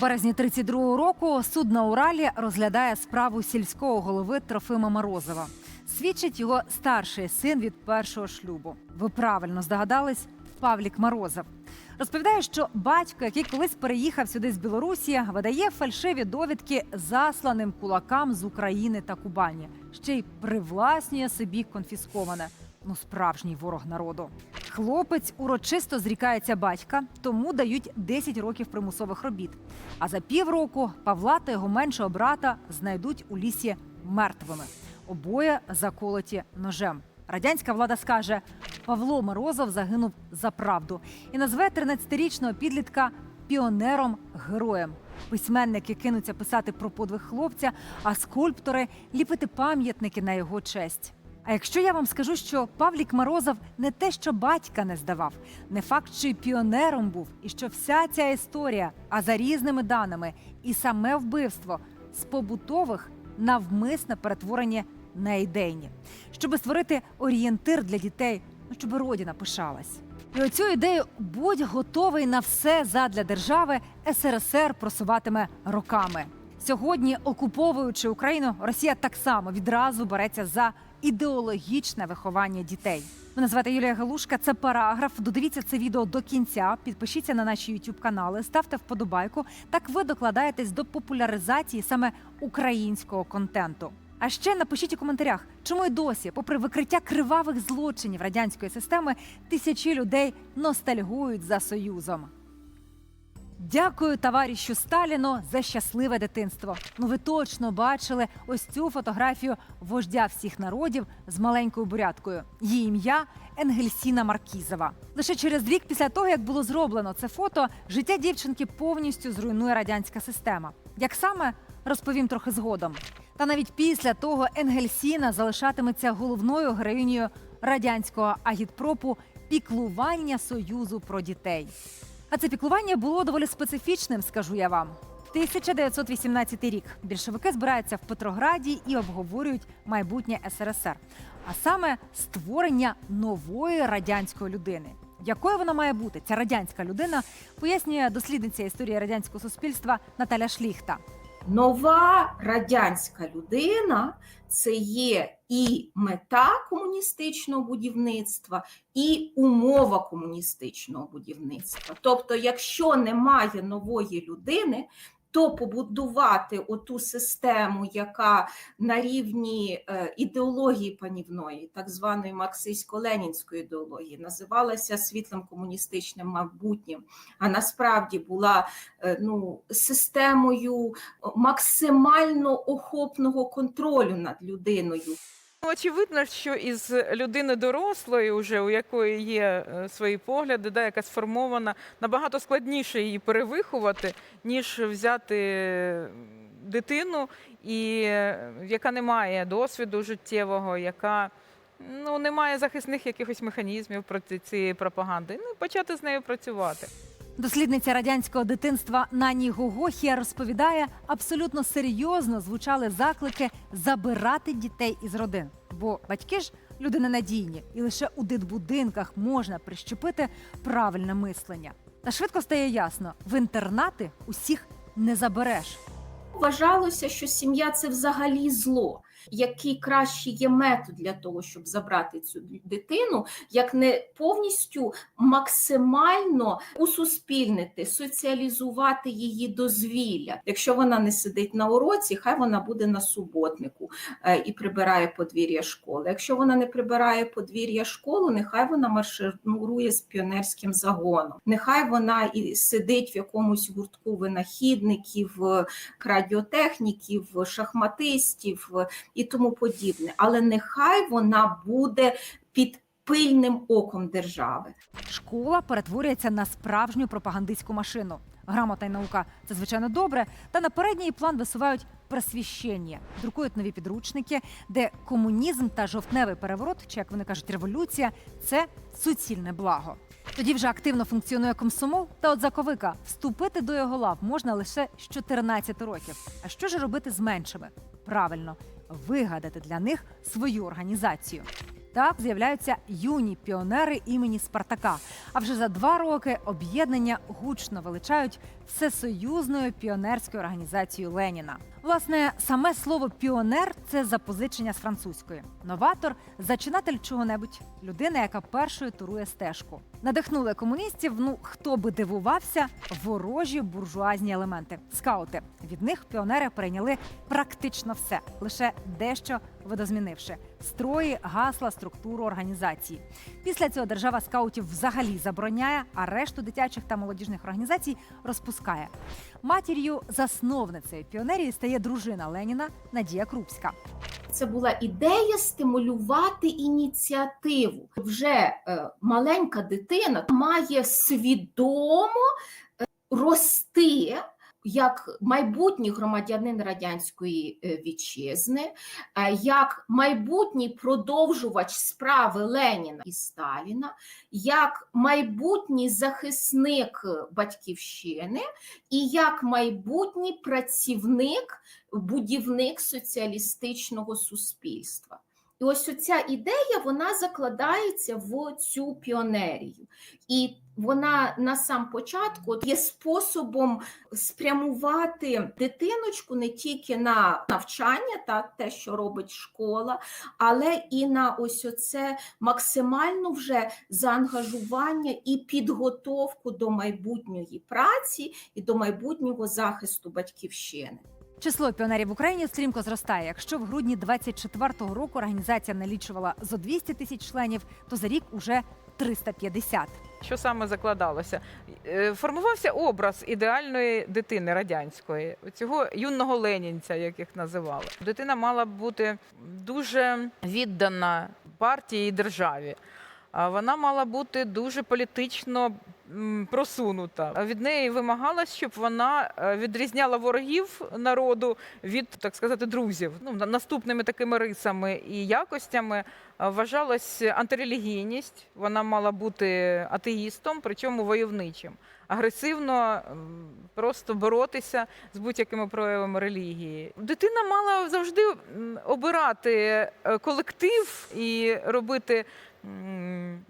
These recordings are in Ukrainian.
Березні 32-го року суд на Уралі розглядає справу сільського голови Трофима Морозова. Свідчить його старший син від першого шлюбу. Ви правильно здогадались, Павлік Морозов. Розповідає, що батько, який колись переїхав сюди з Білорусі, видає фальшиві довідки засланим кулакам з України та Кубані. Ще й привласнює собі конфісковане. Ну, справжній ворог народу. Хлопець урочисто зрікається батька, тому дають 10 років примусових робіт. А за півроку Павла та його меншого брата знайдуть у лісі мертвими. Обоє заколоті ножем. Радянська влада скаже, Павло Морозов загинув за правду і назве 13-річного підлітка піонером героєм. Письменники кинуться писати про подвиг хлопця, а скульптори ліпити пам'ятники на його честь. А якщо я вам скажу, що Павлік Морозов не те, що батька не здавав, не факт, що й піонером був, і що вся ця історія, а за різними даними, і саме вбивство з побутових навмисне перетворені на ідейні, щоб створити орієнтир для дітей, ну щоб родина пишалась. І оцю ідею будь готовий на все задля держави СРСР просуватиме роками. Сьогодні, окуповуючи Україну, Росія так само відразу береться за ідеологічне виховання дітей. Мене звати Юлія Галушка. Це параграф. Додивіться це відео до кінця. Підпишіться на наші youtube канали, ставте вподобайку. Так ви докладаєтесь до популяризації саме українського контенту. А ще напишіть у коментарях, чому й досі, попри викриття кривавих злочинів радянської системи, тисячі людей ностальгують за союзом. Дякую товаришу Сталіну за щасливе дитинство. Ну ви точно бачили ось цю фотографію вождя всіх народів з маленькою буряткою. Її ім'я Енгельсіна Маркізова. Лише через рік після того, як було зроблено це фото, життя дівчинки повністю зруйнує радянська система. Як саме розповім трохи згодом. Та навіть після того Енгельсіна залишатиметься головною героїнею радянського агітпропу піклування союзу про дітей. А це піклування було доволі специфічним, скажу я вам. 1918 рік більшовики збираються в Петрограді і обговорюють майбутнє СРСР, а саме створення нової радянської людини. Якою вона має бути, ця радянська людина, пояснює дослідниця історії радянського суспільства Наталя Шліхта. Нова радянська людина це є і мета комуністичного будівництва, і умова комуністичного будівництва. Тобто, якщо немає нової людини, то побудувати оту систему, яка на рівні е, ідеології панівної, так званої марксистсько-ленінської ідеології, називалася світлим комуністичним майбутнім, а насправді була е, ну, системою максимально охопного контролю над людиною. Ну, Очевидно, що із людини дорослої, уже у якої є е, свої погляди, да, яка сформована, набагато складніше її перевиховати, ніж взяти дитину, і е, яка не має досвіду життєвого, яка ну, не має захисних якихось механізмів проти цієї пропаганди. Ну, почати з нею працювати. Дослідниця радянського дитинства Нані Гогохія розповідає, абсолютно серйозно звучали заклики забирати дітей із родин. Бо батьки ж люди ненадійні, і лише у дитбудинках можна прищепити правильне мислення. Та швидко стає ясно: в інтернати усіх не забереш. Вважалося, що сім'я це взагалі зло. Який кращий є метод для того, щоб забрати цю дитину, як не повністю максимально усуспільнити, соціалізувати її дозвілля. Якщо вона не сидить на уроці, хай вона буде на суботнику е, і прибирає подвір'я школи. Якщо вона не прибирає подвір'я школи, нехай вона марширує з піонерським загоном. Нехай вона і сидить в якомусь гуртку винахідників, е, радіотехніків, шахматистів і тому подібне. Але нехай вона буде під пильним оком держави. Школа перетворюється на справжню пропагандистську машину. Грамота й наука це звичайно добре. Та на передній план висувають просвіщення, друкують нові підручники, де комунізм та жовтневий переворот, чи як вони кажуть, революція це суцільне благо. Тоді вже активно функціонує комсомол, та от заковика вступити до його лав можна лише з 14 років. А що ж робити з меншими? Правильно, вигадати для них свою організацію. Так з'являються юні піонери імені Спартака. А вже за два роки об'єднання гучно величають всесоюзною піонерською організацією Леніна. Власне, саме слово піонер це запозичення з французької. Новатор зачинатель чого-небудь, людина, яка першою турує стежку. Надихнули комуністів. Ну хто би дивувався, ворожі буржуазні елементи. Скаути від них піонери перейняли практично все, лише дещо видозмінивши строї, гасла, структуру організації. Після цього держава скаутів взагалі забороняє, а решту дитячих та молодіжних організацій розпускає. Матір'ю засновницею піонерії стає дружина Леніна Надія Крупська. Це була ідея стимулювати ініціативу. Вже е, маленька дитина має свідомо е, рости як майбутній громадянин радянської е, вітчизни, е, як майбутній продовжувач справи Леніна і Сталіна, як майбутній захисник батьківщини і як майбутній працівник будівник соціалістичного суспільства. І ось оця ідея вона закладається в цю піонерію. І вона на сам початку є способом спрямувати дитиночку не тільки на навчання, та те, що робить школа, але і на ось оце максимальну вже заангажування і підготовку до майбутньої праці і до майбутнього захисту батьківщини. Число піонерів в Україні стрімко зростає. Якщо в грудні 24-го року організація налічувала зо 200 тисяч членів, то за рік уже 350. Що саме закладалося? Е, Формувався образ ідеальної дитини радянської, цього юного ленінця, як їх називали. Дитина мала бути дуже віддана партії і державі. Вона мала бути дуже політично просунута. Від неї вимагалось, щоб вона е, відрізняла ворогів народу від, так сказати, друзів. Ну, наступними такими рисами і якостями е, вважалась антирелігійність. Вона мала бути атеїстом, причому войовничим. Агресивно просто боротися з будь-якими проявами релігії. Дитина мала завжди обирати е, колектив і робити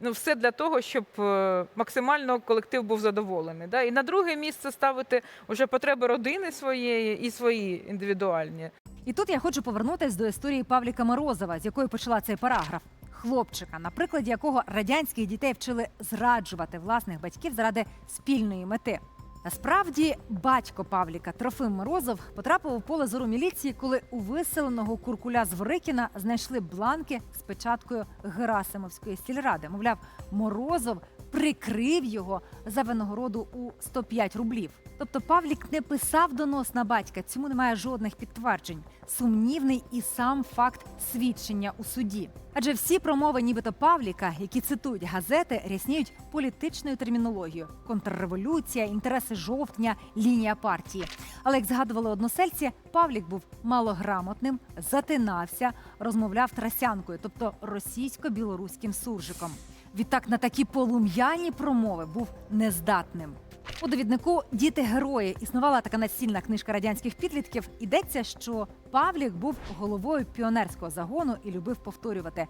ну, все для того, щоб е, максимально колектив був задоволений. Да? І на друге місце ставити вже потреби родини своєї і свої індивідуальні. І тут я хочу повернутися до історії Павліка Морозова, з якої почала цей параграф. Хлопчика, на прикладі якого радянських дітей вчили зраджувати власних батьків заради спільної мети. Насправді, батько Павліка Трофим Морозов потрапив у поле зору міліції, коли у виселеного куркуля з Ворикіна знайшли бланки з печаткою Герасимовської сільради. Мовляв, Морозов прикрив його за винагороду у 105 рублів. Тобто Павлік не писав донос на батька, цьому немає жодних підтверджень. Сумнівний і сам факт свідчення у суді. Адже всі промови, нібито Павліка, які цитують газети, рясніють політичною термінологією: контрреволюція, інтереси жовтня, лінія партії. Але як згадували односельці, Павлік був малограмотним, затинався, розмовляв трасянкою, тобто російсько-білоруським суржиком. Відтак на такі полум'яні промови був нездатним. У довіднику Діти герої існувала така настільна книжка радянських підлітків. Йдеться, що Павлік був головою піонерського загону і любив повторювати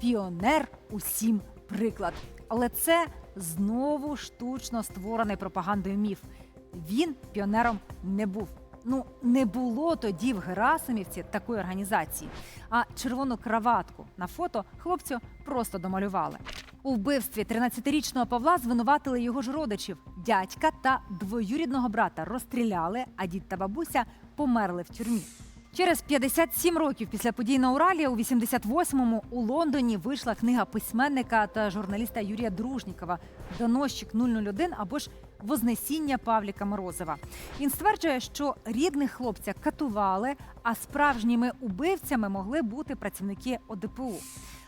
піонер усім приклад. Але це знову штучно створений пропагандою міф. Він піонером не був. Ну не було тоді в Герасимівці такої організації. А червону краватку на фото хлопцю просто домалювали. У вбивстві 13-річного Павла звинуватили його ж родичів. Дядька та двоюрідного брата розстріляли, а дід та бабуся померли в тюрмі. Через 57 років після подій на Уралі у 88-му у Лондоні вийшла книга письменника та журналіста Юрія Дружнікова Доносчик 001 або ж Вознесіння Павліка Морозова. Він стверджує, що рідних хлопця катували, а справжніми убивцями могли бути працівники ОДПУ.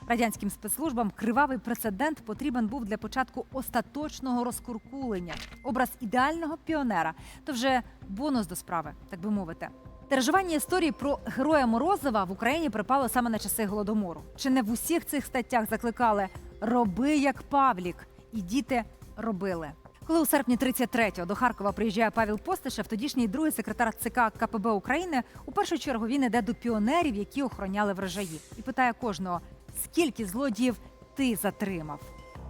Радянським спецслужбам кривавий прецедент потрібен був для початку остаточного розкуркулення. Образ ідеального піонера то вже бонус до справи, так би мовити. Тиражування історії про героя Морозова в Україні припало саме на часи голодомору. Чи не в усіх цих статтях закликали роби як Павлік, і діти робили. Коли у серпні 33-го до Харкова приїжджає Павел Постишев, тодішній другий секретар ЦК КПБ України, у першу чергу він іде до піонерів, які охороняли врожаї, і питає кожного: скільки злодіїв ти затримав?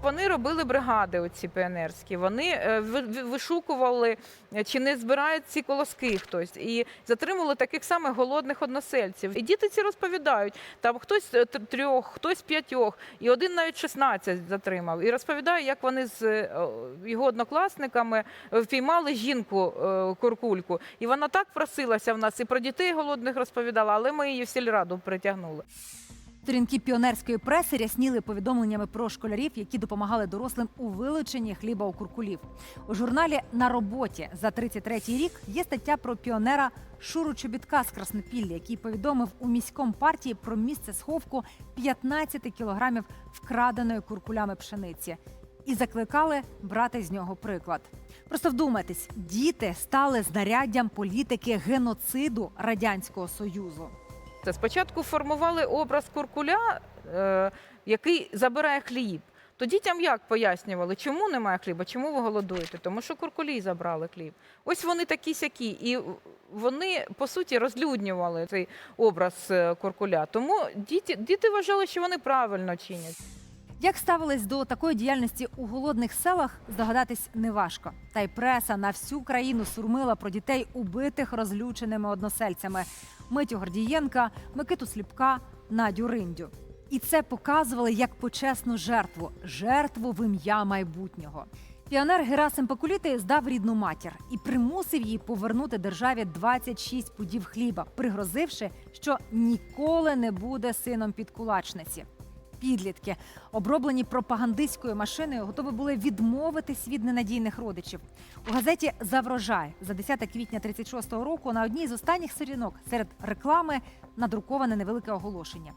Вони робили бригади, оці піонерські. Вони е, ви- ви- вишукували, чи не збирають ці колоски хтось, і затримували таких самих голодних односельців. І діти ці розповідають. Там хтось е, трьох, хтось п'ятьох, і один навіть 16 затримав. І розповідає, як вони з е, його однокласниками впіймали жінку куркульку. І вона так просилася в нас і про дітей голодних розповідала, але ми її в сільраду притягнули. Сторінки піонерської преси рясніли повідомленнями про школярів, які допомагали дорослим у вилученні хліба у куркулів. У журналі на роботі за 33-й рік є стаття про піонера Шуру Чобітка з Краснопілля, який повідомив у міському партії про місце сховку 15 кілограмів вкраденої куркулями пшениці. І закликали брати з нього приклад. Просто вдумайтесь, діти стали знаряддям політики геноциду радянського союзу. Спочатку формували образ куркуля, е, який забирає хліб. То дітям як пояснювали, чому немає хліба, чому ви голодуєте? Тому що куркулі забрали хліб. Ось вони такі сякі. І вони, по суті, розлюднювали цей образ е, куркуля. Тому діти, діти вважали, що вони правильно чинять. Як ставились до такої діяльності у голодних селах, здогадатись неважко. Та й преса на всю країну сурмила про дітей, убитих розлюченими односельцями Митю Гордієнка, Микиту Сліпка, Надю Риндю. І це показували як почесну жертву жертву в ім'я майбутнього. Піонер Герасим Пакуліти здав рідну матір і примусив її повернути державі 26 пудів хліба, пригрозивши, що ніколи не буде сином підкулачниці. Підлітки, оброблені пропагандистською машиною, готові були відмовитись від ненадійних родичів. У газеті За врожай за 10 квітня 36-го року на одній з останніх сторінок серед реклами надруковане невелике оголошення.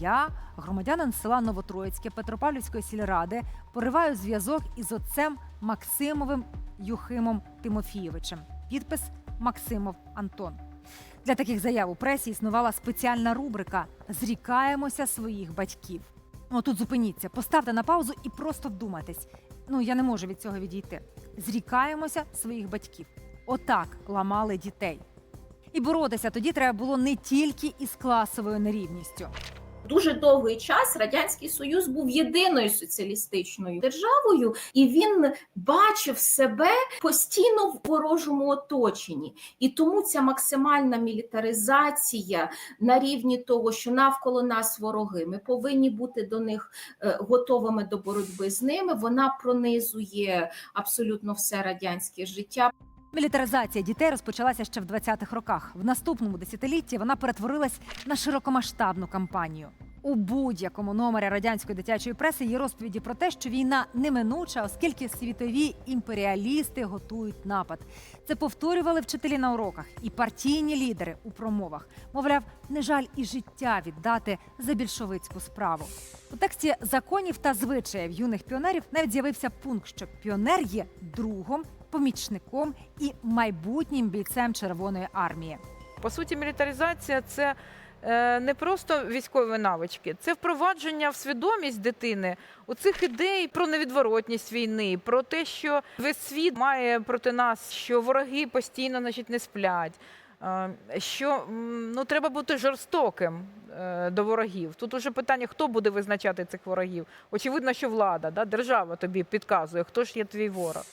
Я, громадянин села Новотроїцьке Петропавлівської сільради, пориваю зв'язок із отцем Максимовим Юхимом Тимофійовичем. Підпис Максимов Антон. Для таких заяв у пресі існувала спеціальна рубрика Зрікаємося своїх батьків. Ну тут зупиніться, поставте на паузу і просто вдумайтесь. Ну я не можу від цього відійти. Зрікаємося своїх батьків. Отак ламали дітей. І боротися тоді треба було не тільки із класовою нерівністю. Дуже довгий час радянський союз був єдиною соціалістичною державою, і він бачив себе постійно в ворожому оточенні. І тому ця максимальна мілітаризація на рівні того, що навколо нас вороги, ми повинні бути до них е, готовими до боротьби з ними. Вона пронизує абсолютно все радянське життя. Мілітаризація дітей розпочалася ще в 20-х роках. В наступному десятилітті вона перетворилась на широкомасштабну кампанію. У будь-якому номері радянської дитячої преси є розповіді про те, що війна неминуча, оскільки світові імперіалісти готують напад. Це повторювали вчителі на уроках і партійні лідери у промовах. Мовляв, не жаль і життя віддати за більшовицьку справу. У тексті законів та звичаїв юних піонерів навіть з'явився пункт, що піонер є другом, помічником і майбутнім бійцем Червоної армії. По суті, мілітаризація це е, не просто військові навички, це впровадження в свідомість дитини у цих ідей про невідворотність війни, про те, що весь світ має проти нас, що вороги постійно значить, не сплять. е, Що ну треба бути жорстоким е, до ворогів. Тут уже питання, хто буде визначати цих ворогів. Очевидно, що влада, да? держава тобі підказує, хто ж є твій ворог.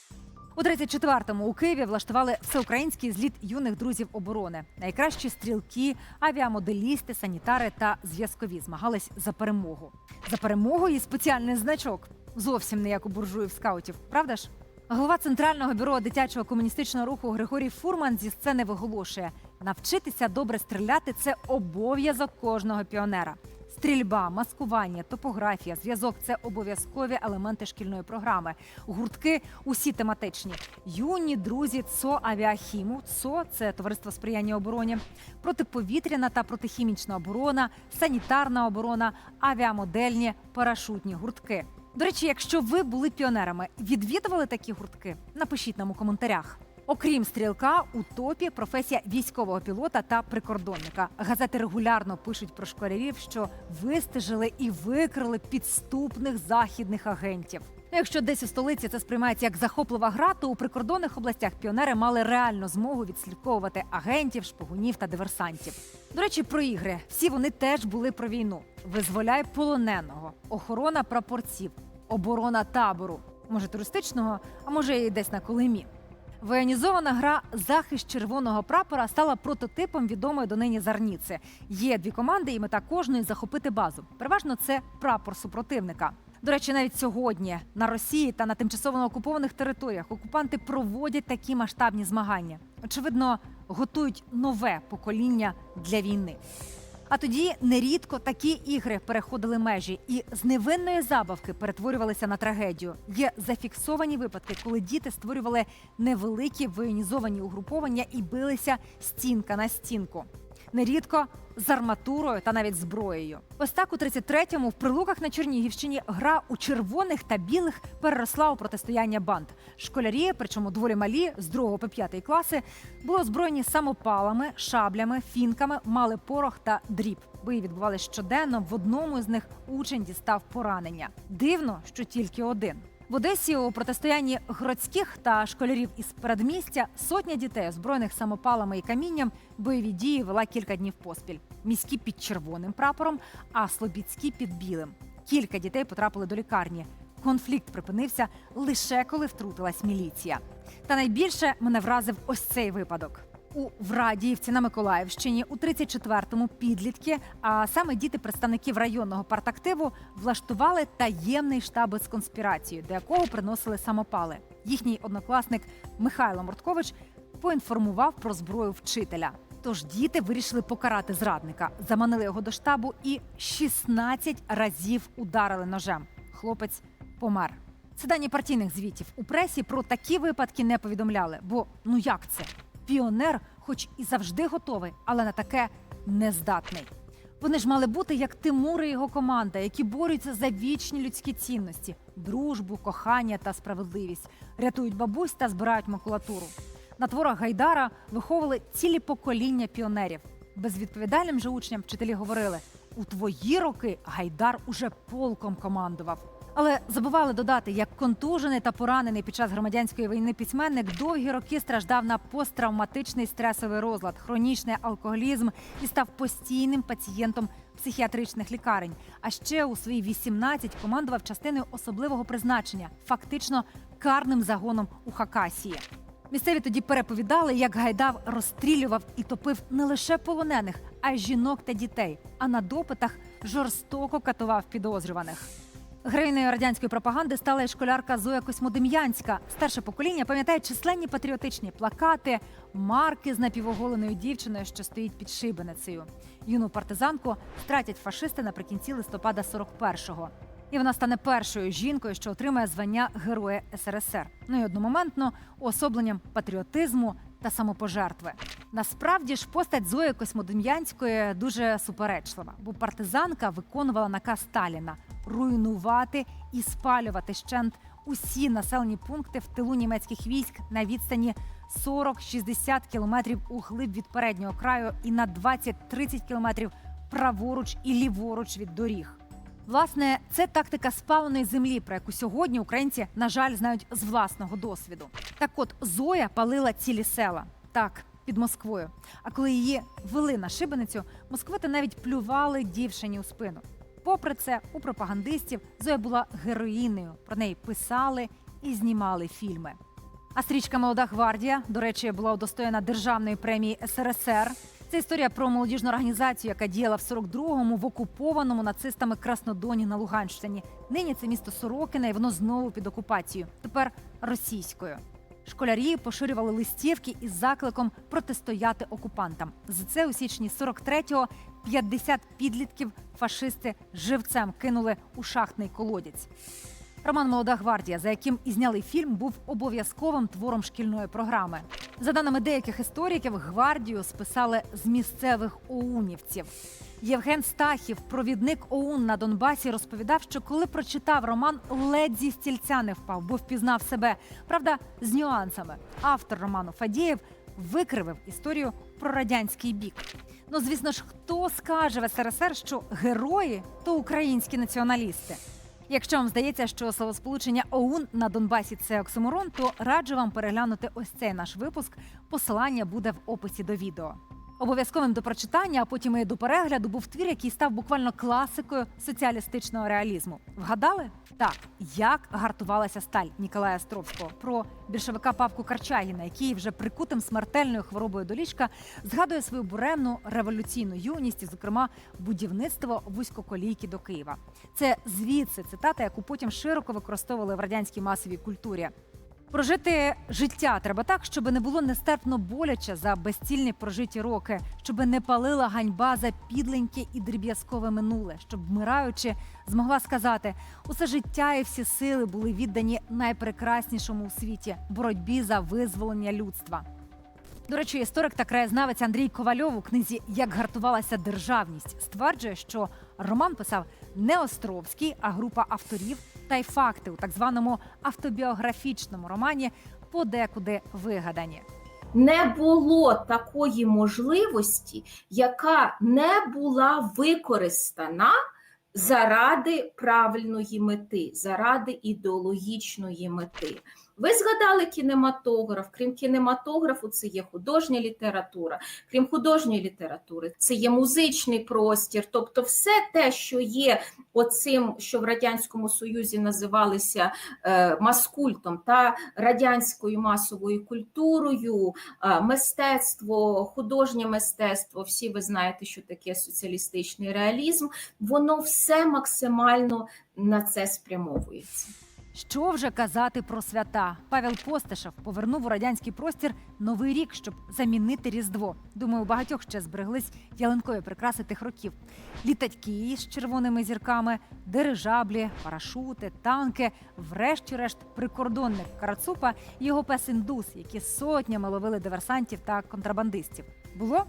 У 34-му у Києві влаштували всеукраїнський зліт юних друзів оборони. Найкращі стрілки, авіамоделісти, санітари та зв'язкові змагались за перемогу. За перемогу і спеціальний значок. Зовсім не як у буржуїв скаутів, правда ж? Голова центрального бюро дитячого комуністичного руху Григорій Фурман зі сцени виголошує: навчитися добре стріляти це обов'язок кожного піонера. Стрільба, маскування, топографія, зв'язок це обов'язкові елементи шкільної програми. Гуртки усі тематичні. Юні друзі ЦО авіахіму. ЦО це товариство сприяння обороні, протиповітряна та протихімічна оборона, санітарна оборона, авіамодельні, парашутні гуртки. До речі, якщо ви були піонерами, відвідували такі гуртки, напишіть нам у коментарях. Окрім стрілка, у топі професія військового пілота та прикордонника. Газети регулярно пишуть про школярів, що вистежили і викрили підступних західних агентів. Якщо десь у столиці це сприймається як захоплива гра, то у прикордонних областях піонери мали реальну змогу відслідковувати агентів, шпигунів та диверсантів. До речі, про ігри всі вони теж були про війну: визволяй полоненого, охорона прапорців, оборона табору. Може, туристичного, а може і десь на Колимі. Воєнізована гра Захист червоного прапора стала прототипом відомої донині зарніци. Є дві команди, і мета кожної захопити базу. Переважно це прапор супротивника. До речі, навіть сьогодні на Росії та на тимчасово окупованих територіях окупанти проводять такі масштабні змагання. Очевидно, готують нове покоління для війни. А тоді нерідко такі ігри переходили межі і з невинної забавки перетворювалися на трагедію. Є зафіксовані випадки, коли діти створювали невеликі воєнізовані угруповання і билися стінка на стінку. Нерідко з арматурою та навіть зброєю. Ось так у 33-му в прилуках на Чернігівщині гра у червоних та білих переросла у протистояння банд. Школярі, причому доволі малі, з 2 по 5 класи, були озброєні самопалами, шаблями, фінками, мали порох та дріб. Бої відбувалися щоденно. В одному з них учень дістав поранення. Дивно, що тільки один. В Одесі у протистоянні гродських та школярів із передмістя сотня дітей, озброєних самопалами і камінням, бойові дії вела кілька днів поспіль. Міські під червоним прапором, а слобідські під білим. Кілька дітей потрапили до лікарні. Конфлікт припинився лише коли втрутилась міліція. Та найбільше мене вразив ось цей випадок. У Врадіївці на Миколаївщині у 34-му підлітки, а саме діти представників районного партактиву, влаштували таємний штаб із конспірацією, до якого приносили самопали. Їхній однокласник Михайло Морткович поінформував про зброю вчителя. Тож діти вирішили покарати зрадника, заманили його до штабу і 16 разів ударили ножем. Хлопець помер. Це дані партійних звітів. У пресі про такі випадки не повідомляли. Бо ну як це? Піонер, хоч і завжди готовий, але на таке не здатний. Вони ж мали бути як Тимур і його команда, які борються за вічні людські цінності: дружбу, кохання та справедливість, рятують бабусь та збирають макулатуру. На творах Гайдара виховували цілі покоління піонерів. Безвідповідальним же учням вчителі говорили: у твої роки Гайдар уже полком командував. Але забували додати, як контужений та поранений під час громадянської війни письменник довгі роки страждав на посттравматичний стресовий розлад, хронічний алкоголізм і став постійним пацієнтом психіатричних лікарень. А ще у свої 18 командував частиною особливого призначення, фактично карним загоном у Хакасії. Місцеві тоді переповідали, як Гайдав розстрілював і топив не лише полонених, а й жінок та дітей. А на допитах жорстоко катував підозрюваних. Героїною радянської пропаганди стала і школярка Зоя Космодем'янська. Старше покоління пам'ятає численні патріотичні плакати, марки з напівоголеною дівчиною, що стоїть під шибеницею. Юну партизанку втратять фашисти наприкінці листопада 41-го. І вона стане першою жінкою, що отримає звання Героя СРСР. Ну і одномоментно уособленням патріотизму та самопожертви. Насправді ж постать Зої Космодем'янської дуже суперечлива, бо партизанка виконувала наказ Сталіна руйнувати і спалювати щент усі населені пункти в тилу німецьких військ на відстані 40-60 кілометрів у глиб від переднього краю і на 20-30 кілометрів праворуч і ліворуч від доріг. Власне, це тактика спаленої землі, про яку сьогодні українці, на жаль, знають з власного досвіду. Так от Зоя палила цілі села. Так, під Москвою. А коли її вели на шибеницю, москвити навіть плювали дівчині у спину. Попри це, у пропагандистів Зоя була героїнею. Про неї писали і знімали фільми. А стрічка Молода гвардія, до речі, була удостоєна державної премії СРСР. Це історія про молодіжну організацію, яка діяла в 42-му в окупованому нацистами Краснодоні на Луганщині. Нині це місто Сорокине, і воно знову під окупацією. Тепер російською. Школярі поширювали листівки із закликом протистояти окупантам. За це у січні 43-го 50 підлітків фашисти живцем кинули у шахтний колодязь. Роман Молода гвардія, за яким і зняли фільм, був обов'язковим твором шкільної програми. За даними деяких істориків, гвардію списали з місцевих оунівців. Євген Стахів, провідник ОУН на Донбасі, розповідав, що коли прочитав роман, ледь зі стільця не впав, бо впізнав себе. Правда, з нюансами. Автор роману Фадієв викривив історію про радянський бік. Ну, звісно ж, хто скаже в СРСР, що герої то українські націоналісти. Якщо вам здається, що словосполучення ОУН на Донбасі це оксиморон, то раджу вам переглянути ось цей наш випуск. Посилання буде в описі до відео. Обов'язковим до прочитання, а потім і до перегляду був твір, який став буквально класикою соціалістичного реалізму. Вгадали? Так, як гартувалася сталь Ніколая Островського про більшовика Павку Карчагіна, який вже прикутим смертельною хворобою до ліжка згадує свою буремну революційну юність, і, зокрема, будівництво вузькоколійки до Києва. Це звідси цитата, яку потім широко використовували в радянській масовій культурі. Прожити життя треба так, щоб не було нестерпно боляче за безцільні прожиті роки, щоб не палила ганьба за підленьке і дріб'язкове минуле, щоб вмираючи, змогла сказати, усе життя і всі сили були віддані найпрекраснішому у світі боротьбі за визволення людства. До речі, історик та краєзнавець Андрій Ковальов у книзі Як гартувалася державність стверджує, що роман писав не Островський, а група авторів, та й факти у так званому автобіографічному романі подекуди вигадані. Не було такої можливості, яка не була використана заради правильної мети, заради ідеологічної мети. Ви згадали кінематограф. Крім кінематографу, це є художня література. Крім художньої літератури, це є музичний простір. Тобто, все те, що є оцим, що в радянському союзі називалися е, маскультом та радянською масовою культурою, е, мистецтво, художнє мистецтво. Всі ви знаєте, що таке соціалістичний реалізм. Воно все максимально на це спрямовується. Що вже казати про свята? Павел Постишев повернув у радянський простір новий рік, щоб замінити Різдво. Думаю, у багатьох ще збереглись ялинкові прикраси тих років. Літачки з червоними зірками, дирижаблі, парашути, танки. Врешті-решт, прикордонник Карацупа і його пес індус, які сотнями ловили диверсантів та контрабандистів. Було?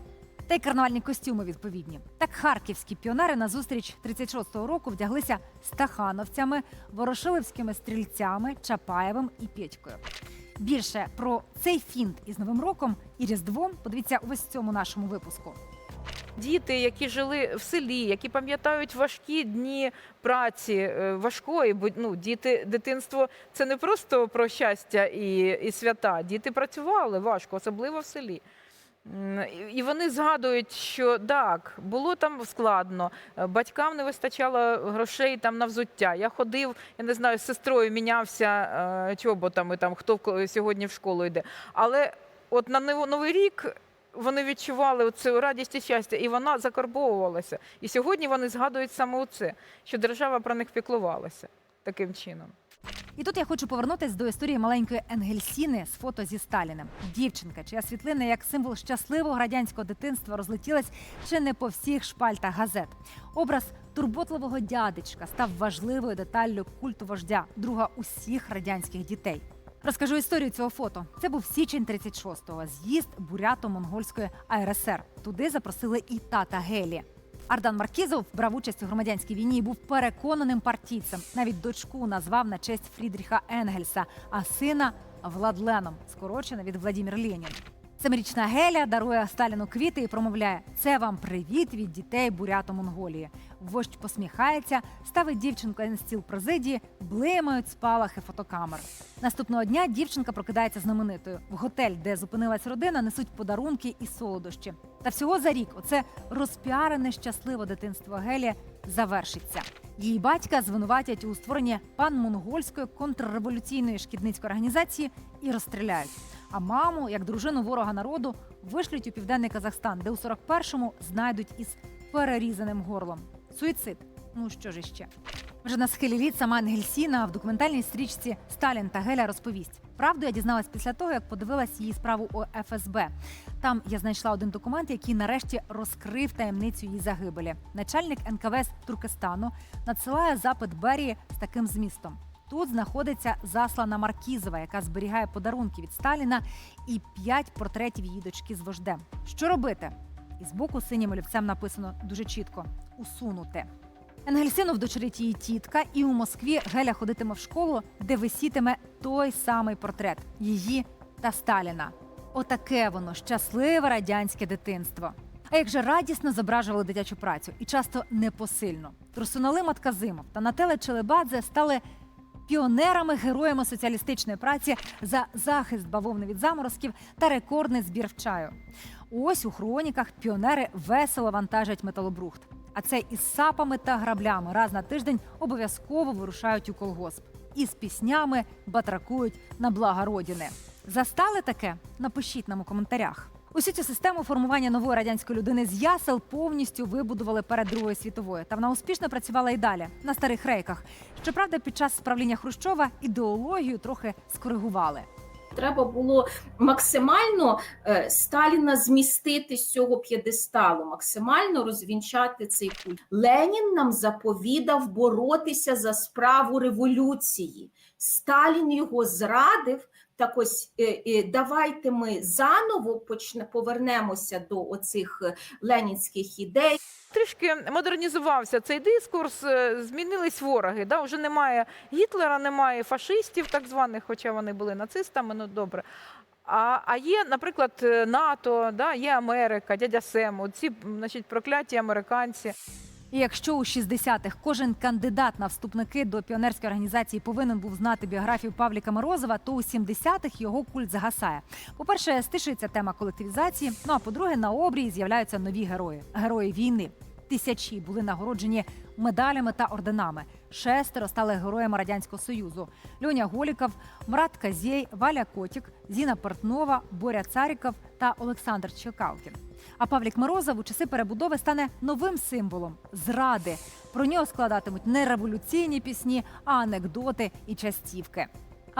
Та й карнавальні костюми відповідні. Так харківські піонери на зустріч 36-го року вдяглися стахановцями, ворошилівськими стрільцями, Чапаєвим і Петькою. Більше про цей фінт із Новим роком і Різдвом подивіться ось в цьому нашому випуску. Діти, які жили в селі, які пам'ятають важкі дні праці, е, важкої, бо ну, діти, дитинство це не просто про щастя і, і свята. Діти працювали важко, особливо в селі. І вони згадують, що так, було там складно, е, батькам не вистачало грошей там на взуття. Я ходив, я не знаю, з сестрою мінявся е, чоботами, там, хто сьогодні в школу йде. Але от на Новий рік вони відчували цю радість і щастя, і вона закарбовувалася. І сьогодні вони згадують саме це, що держава про них піклувалася таким чином. І тут я хочу повернутися до історії маленької Енгельсіни з фото зі Сталіним. Дівчинка, чия світлина як символ щасливого радянського дитинства розлетілась чи не по всіх шпальтах газет. Образ турботливого дядечка став важливою деталлю культу вождя, друга усіх радянських дітей. Розкажу історію цього фото. Це був січень 36-го, з'їзд бурято-монгольської АРСР. Туди запросили і тата Гелі. Ардан Маркізов брав участь у громадянській війні і був переконаним партійцем. Навіть дочку назвав на честь Фрідріха Енгельса, а сина Владленом, скорочено від Владімір Ленін. Семирічна Геля дарує Сталіну квіти і промовляє: це вам привіт від дітей бурято Монголії. Вождь посміхається, ставить дівчинку на стіл президії, блимають спалахи фотокамер. Наступного дня дівчинка прокидається знаменитою. В готель, де зупинилась родина, несуть подарунки і солодощі. Та всього за рік оце розпіарене щасливе дитинство Гелі завершиться. Її батька звинуватять у створенні пан-монгольської контрреволюційної шкідницької організації і розстріляють. А маму, як дружину ворога народу, вишлють у південний Казахстан, де у 41-му знайдуть із перерізаним горлом. Суїцид. Ну що ж іще? Вже на схилі літ сама Ангельсіна в документальній стрічці Сталін та Геля розповість. Правду я дізналась після того, як подивилась її справу у ФСБ. Там я знайшла один документ, який нарешті розкрив таємницю її загибелі. Начальник НКВС Туркестану надсилає запит Берії з таким змістом. Тут знаходиться заслана Маркізова, яка зберігає подарунки від Сталіна і п'ять портретів її дочки з вождем. Що робити? І збоку синім олівцем написано дуже чітко: усунути. Енгельсину вдочерить її тітка, і у Москві Геля ходитиме в школу, де висітиме той самий портрет її та Сталіна. Отаке воно щасливе радянське дитинство. А як же радісно зображували дитячу працю, і часто непосильно. Трусунали Матказимов та Нателе Челебадзе стали піонерами, героями соціалістичної праці за захист бавовни від заморозків та рекордний збір в чаю. Ось у хроніках піонери весело вантажать металобрухт. А це із сапами та граблями раз на тиждень обов'язково вирушають у колгосп. І з піснями батракують на благо родини. Застали таке? Напишіть нам у коментарях. Усю цю систему формування нової радянської людини з ясел повністю вибудували перед Другою світовою, та вона успішно працювала і далі на старих рейках. Щоправда, під час правління Хрущова ідеологію трохи скоригували. Треба було максимально е, Сталіна змістити з цього п'єдесталу, максимально розвінчати цей культ. Ленін нам заповідав боротися за справу революції. Сталін його зрадив. Так ось е, е, давайте ми заново почне повернемося до оцих е, ленінських ідей. Трішки модернізувався цей дискурс, змінились вороги. Да? Вже немає Гітлера, немає фашистів, так званих, хоча вони були нацистами, ну добре. А, а є, наприклад, НАТО, да? є Америка, дядя Сем, ці значить, прокляті американці. І якщо у 60-х кожен кандидат на вступники до піонерської організації повинен був знати біографію Павліка Морозова, то у 70-х його культ загасає. По-перше, стишується тема колективізації. Ну а по-друге, на обрії з'являються нові герої герої війни. Тисячі були нагороджені медалями та орденами. Шестеро стали героями радянського союзу: Льоня Голіков, Мрат Казєй, Валя Котік, Зіна Портнова, Боря Царіков та Олександр Чекалкін. А Павлік Морозов у часи перебудови стане новим символом зради. Про нього складатимуть не революційні пісні, а анекдоти і частівки.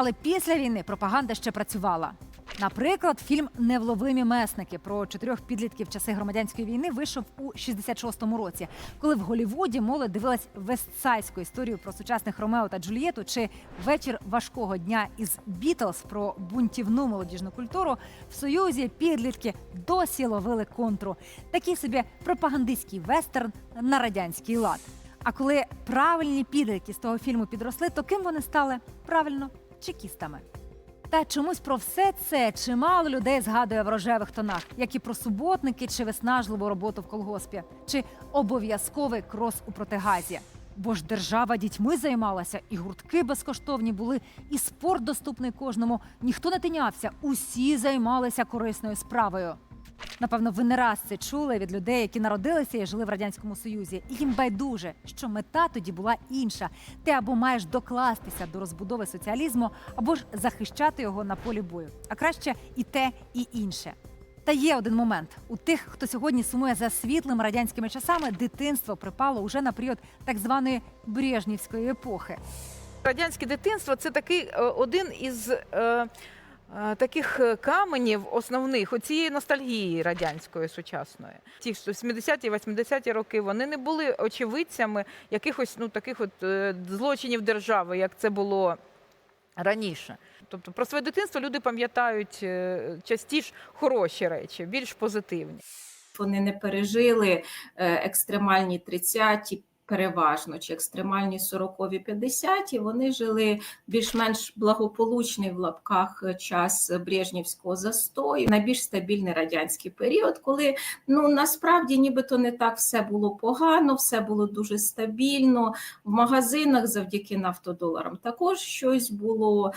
Але після війни пропаганда ще працювала. Наприклад, фільм Невловимі месники про чотирьох підлітків часи громадянської війни вийшов у 66-му році, коли в Голівуді молодь дивилась вестсайську історію про сучасних Ромео та Джульєту чи вечір важкого дня із Бітлз про бунтівну молодіжну культуру. В союзі підлітки досі ловили контру. Такий собі пропагандистський вестерн на радянський лад. А коли правильні підлітки з того фільму підросли, то ким вони стали? Правильно, чекістами. Та чомусь про все це чимало людей згадує в рожевих тонах, як і про суботники чи виснажливу роботу в колгоспі, чи обов'язковий крос у протигазі. Бо ж держава дітьми займалася, і гуртки безкоштовні були, і спорт доступний кожному. Ніхто не тинявся, усі займалися корисною справою. Напевно, ви не раз це чули від людей, які народилися і жили в радянському союзі. І їм байдуже, що мета тоді була інша. Ти або маєш докластися до розбудови соціалізму, або ж захищати його на полі бою. А краще і те, і інше. Та є один момент: у тих, хто сьогодні сумує за світлими радянськими часами, дитинство припало уже на період так званої Брежнівської епохи. Радянське дитинство це такий е, один із. Е, Таких е, каменів основних оцієї ностальгії радянської сучасної. Ті, що 70-ті, 80-ті роки вони не були очевидцями якихось ну таких от е, злочинів держави, як це було раніше. Тобто про своє дитинство люди пам'ятають е, частіше хороші речі, більш позитивні. Вони не пережили е, екстремальні 30-ті переважно, чи екстремальні 40-ві 50-ті, вони жили більш-менш благополучний в лапках час Брежнівського застою, найбільш стабільний радянський період, коли ну насправді нібито не так все було погано, все було дуже стабільно. В магазинах завдяки нафтодоларам також щось було.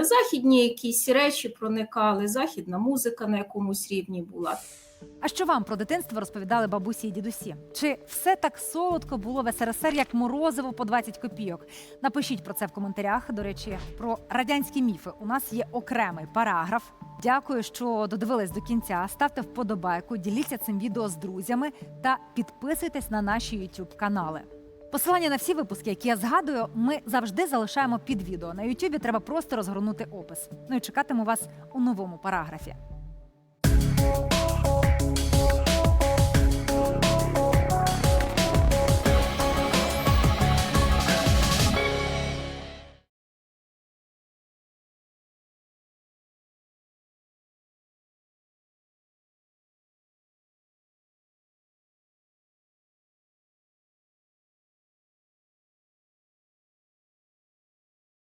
Західні якісь речі проникали, західна музика на якомусь рівні була. А що вам про дитинство розповідали бабусі і дідусі? Чи все так солодко було в СРСР, як морозиво по 20 копійок? Напишіть про це в коментарях. До речі, про радянські міфи у нас є окремий параграф. Дякую, що додивились до кінця. Ставте вподобайку, діліться цим відео з друзями та підписуйтесь на наші youtube канали. Посилання на всі випуски, які я згадую, ми завжди залишаємо під відео. На Ютубі треба просто розгорнути опис. Ну і чекатиму вас у новому параграфі.